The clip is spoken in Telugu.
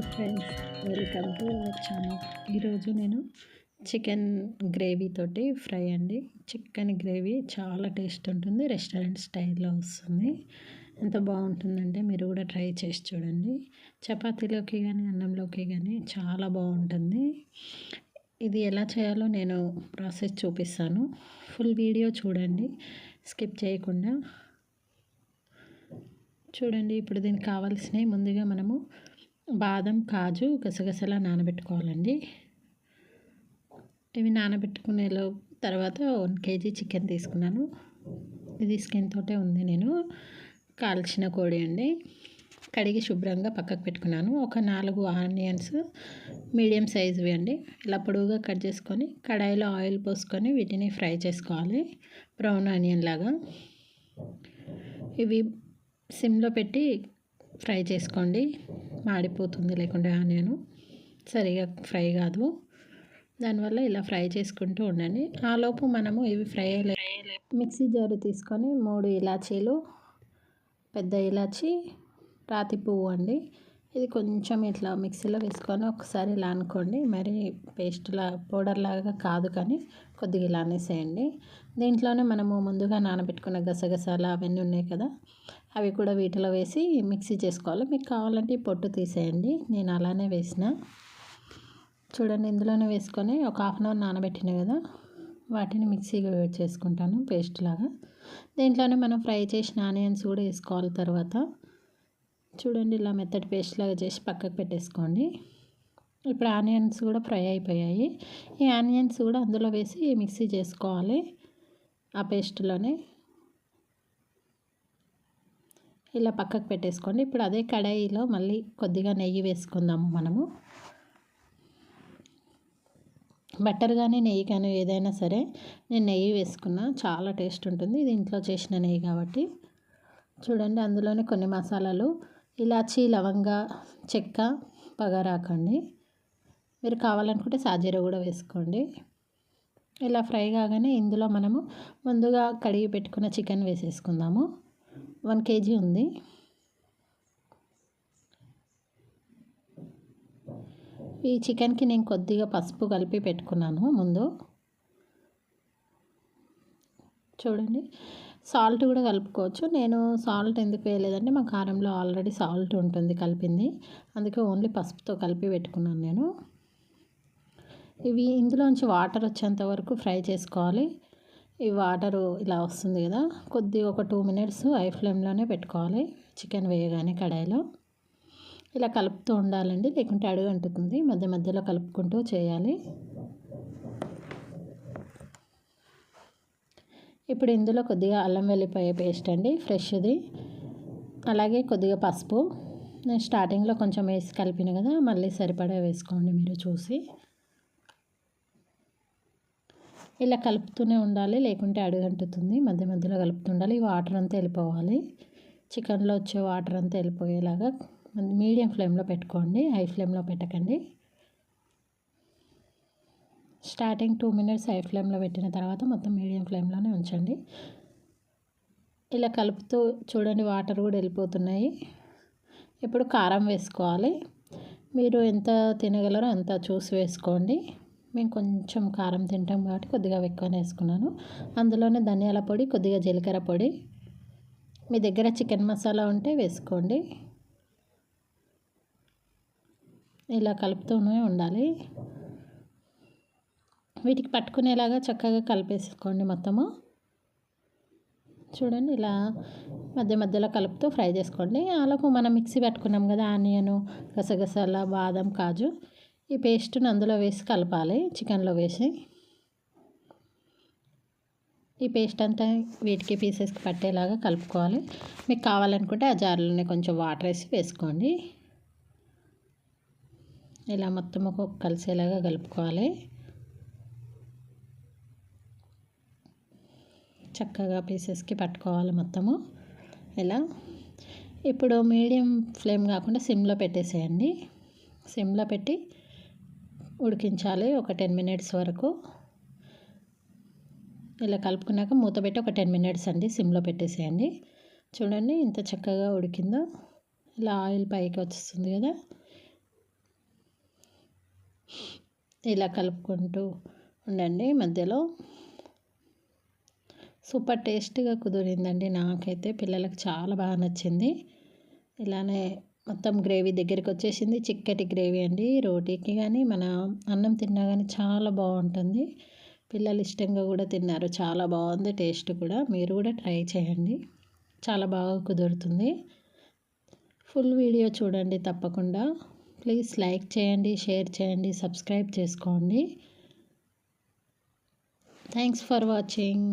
Hi friends welcome to our channel. ఈరోజు నేను చికెన్ గ్రేవీ తోటి ఫ్రై అండి. చికెన్ గ్రేవీ చాలా టేస్ట్ ఉంటుంది రెస్టారెంట్ స్టైల్లో వస్తుంది. ఎంత బాగుంటుందంటే మీరు కూడా ట్రై చేసి చూడండి. చపాతీలోకి కానీ అన్నంలోకి కానీ చాలా బాగుంటుంది. ఇది ఎలా చేయాలో నేను ప్రాసెస్ చూపిస్తాను. ఫుల్ వీడియో చూడండి స్కిప్ చేయకుండా. చూడండి ఇప్పుడు దీనికి కావాల్సినవి ముందుగా మనము బాదం కాజు గసగసలా నానబెట్టుకోవాలండి. ఇవి నానబెట్టుకునే తర్వాత వన్ కేజీ చికెన్ తీసుకున్నాను. ఇది స్కిన్తోటే ఉంది నేను. కాల్చిన కోడి అండి. కడిగి శుభ్రంగా పక్కకు పెట్టుకున్నాను. ఒక నాలుగు ఆనియన్స్ మీడియం సైజువి అండి. ఇలా పొడవుగా కట్ చేసుకొని కడాయిలో ఆయిల్ పోసుకొని వీటిని ఫ్రై చేసుకోవాలి. బ్రౌన్ ఆనియన్ లాగా. ఇవి సిమ్లో పెట్టి ఫ్రై చేసుకోండి. మాడిపోతుంది లేకుంటే ఆనియన్. సరిగా ఫ్రై కాదు. దానివల్ల ఇలా ఫ్రై చేసుకుంటూ ఉండండి. ఆలోపు మనము ఇవి ఫ్రై మిక్సీ జారు తీసుకొని మూడు ఇలాచీలు పెద్ద ఇలాచి రాతి పువ్వు అండి. ఇది కొంచెం ఇట్లా మిక్సీలో వేసుకొని ఒకసారి ఇలా అనుకోండి. మరి పేస్ట్లా పౌడర్ లాగా కాదు కానీ కొద్దిగా ఇలా అనేసేయండి. దీంట్లోనే మనము ముందుగా నానబెట్టుకున్న గసగసాలు అవన్నీ ఉన్నాయి కదా అవి కూడా వీటిలో వేసి మిక్సీ చేసుకోవాలి. మీకు కావాలంటే పొట్టు తీసేయండి. నేను అలానే వేసిన. చూడండి ఇందులోనే వేసుకొని ఒక హాఫ్ అన్ అవర్ నానబెట్టిన కదా వాటిని మిక్సీగా చేసుకుంటాను పేస్ట్ లాగా దీంట్లోనే మనం ఫ్రై చేసిన ఆనియన్స్ కూడా వేసుకోవాలి తర్వాత. చూడండి ఇలా మెత్తటి పేస్ట్ లాగా చేసి పక్కకు పెట్టేసుకోండి. ఇప్పుడు ఆనియన్స్ కూడా ఫ్రై అయిపోయాయి. ఈ ఆనియన్స్ కూడా అందులో వేసి మిక్సీ చేసుకోవాలి ఆ పేస్ట్లోనే. ఇలా పక్కకు పెట్టేసుకోండి. ఇప్పుడు అదే కడాయిలో మళ్ళీ కొద్దిగా నెయ్యి వేసుకుందాము మనము. బటర్ కానీ నెయ్యి కానీ ఏదైనా సరే నేను నెయ్యి వేసుకున్నా చాలా టేస్ట్ ఉంటుంది. ఇది ఇంట్లో చేసిన నెయ్యి కాబట్టి. చూడండి అందులోనే కొన్ని మసాలాలు ఇలాచీ లవంగ చెక్క పగరాకండి. మీరు కావాలనుకుంటే సాజీర కూడా వేసుకోండి. ఇలా ఫ్రై కాగానే ఇందులో మనము ముందుగా కడిగి పెట్టుకున్న చికెన్ వేసేసుకుందాము. వన్ కేజీ ఉంది. ఈ చికెన్కి నేను కొద్దిగా పసుపు కలిపి పెట్టుకున్నాను ముందు. చూడండి. సాల్ట్ కూడా కలుపుకోవచ్చు. నేను సాల్ట్ ఎందుకు వేయలేదంటే మా కారంలో ఆల్రెడీ సాల్ట్ ఉంటుంది కలిపింది. అందుకే ఓన్లీ పసుపుతో కలిపి పెట్టుకున్నాను నేను. ఇవి ఇందులోంచి వాటర్ వచ్చేంత వరకు ఫ్రై చేసుకోవాలి. ఈ వాటరు ఇలా వస్తుంది కదా కొద్దిగా ఒక టూ మినిట్స్ హై ఫ్లేమ్లోనే పెట్టుకోవాలి. చికెన్ వేయగానే కడాయిలో. ఇలా కలుపుతూ ఉండాలండి లేకుంటే అడుగు అంటుతుంది మధ్య మధ్యలో కలుపుకుంటూ చేయాలి. ఇప్పుడు ఇందులో కొద్దిగా అల్లం వెల్లిపాయ పేస్ట్ అండి ఫ్రెష్ది. అలాగే కొద్దిగా పసుపు. నేను స్టార్టింగ్లో కొంచెం వేసి కలిపిన కదా మళ్ళీ సరిపడా వేసుకోండి మీరు చూసి. ఇలా కలుపుతూనే ఉండాలి లేకుంటే అడుగంటుతుంది. మధ్య మధ్యలో కలుపుతుండాలి ఈ వాటర్ అంతా వెళ్ళిపోవాలి. చికెన్లో వచ్చే వాటర్ అంతా వెళ్ళిపోయేలాగా మీడియం ఫ్లేమ్లో పెట్టుకోండి. హై ఫ్లేమ్లో పెట్టకండి. స్టార్టింగ్ టూ మినిట్స్ హై ఫ్లేమ్లో పెట్టిన తర్వాత మొత్తం మీడియం ఫ్లేమ్లోనే ఉంచండి. ఇలా కలుపుతూ చూడండి వాటర్ కూడా వెళ్ళిపోతున్నాయి. ఇప్పుడు కారం వేసుకోవాలి. మీరు ఎంత తినగలరో అంత చూసి వేసుకోండి. మేము కొంచెం కారం తింటాం కాబట్టి కొద్దిగా ఎక్కువనే వేసుకున్నాను. అందులోనే ధనియాల పొడి కొద్దిగా జీలకర్ర పొడి. మీ దగ్గర చికెన్ మసాలా ఉంటే వేసుకోండి. ఇలా కలుపుతూనే ఉండాలి. వీటికి పట్టుకునేలాగా చక్కగా కలిపేసుకోండి మొత్తము. చూడండి ఇలా మధ్య మధ్యలో కలుపుతూ ఫ్రై చేసుకోండి. అలాగే మనం మిక్సీ పెట్టుకున్నాం కదా ఆనియను గసగసాల బాదం కాజు ఈ పేస్ట్ని అందులో వేసి కలపాలి చికెన్లో వేసి. ఈ పేస్ట్ అంతా వీటికి పీసెస్కి పట్టేలాగా కలుపుకోవాలి. మీకు కావాలనుకుంటే ఆ జార్లోనే కొంచెం వాటర్ వేసి వేసుకోండి. ఇలా మొత్తం ఒక కలిసేలాగా కలుపుకోవాలి. చక్కగా పీసెస్కి పట్టుకోవాలి మొత్తము. ఇలా ఇప్పుడు మీడియం ఫ్లేమ్ కాకుండా సిమ్లో పెట్టేసేయండి. సిమ్లో పెట్టి ఉడికించాలి ఒక టెన్ మినిట్స్ వరకు. ఇలా కలుపుకున్నాక మూత పెట్టి ఒక టెన్ మినిట్స్ అండి సిమ్లో పెట్టేసేయండి. చూడండి ఇంత చక్కగా ఉడికిందో. ఇలా ఆయిల్ పైకి వచ్చేస్తుంది కదా. ఇలా కలుపుకుంటూ ఉండండి మధ్యలో. సూపర్ టేస్ట్గా కుదిరిందండి. నాకైతే పిల్లలకు చాలా బాగా నచ్చింది. ఇలానే మొత్తం గ్రేవీ దగ్గరికి వచ్చేసింది. చిక్కటి గ్రేవీ అండి. రోటీకి కానీ మన అన్నం తిన్నా కానీ చాలా బాగుంటుంది. పిల్లలు ఇష్టంగా కూడా తిన్నారు. చాలా బాగుంది టేస్ట్ కూడా. మీరు కూడా ట్రై చేయండి. చాలా బాగా కుదురుతుంది. ఫుల్ వీడియో చూడండి తప్పకుండా. ప్లీజ్ లైక్ చేయండి షేర్ చేయండి సబ్స్క్రైబ్ చేసుకోండి. Thanks for watching.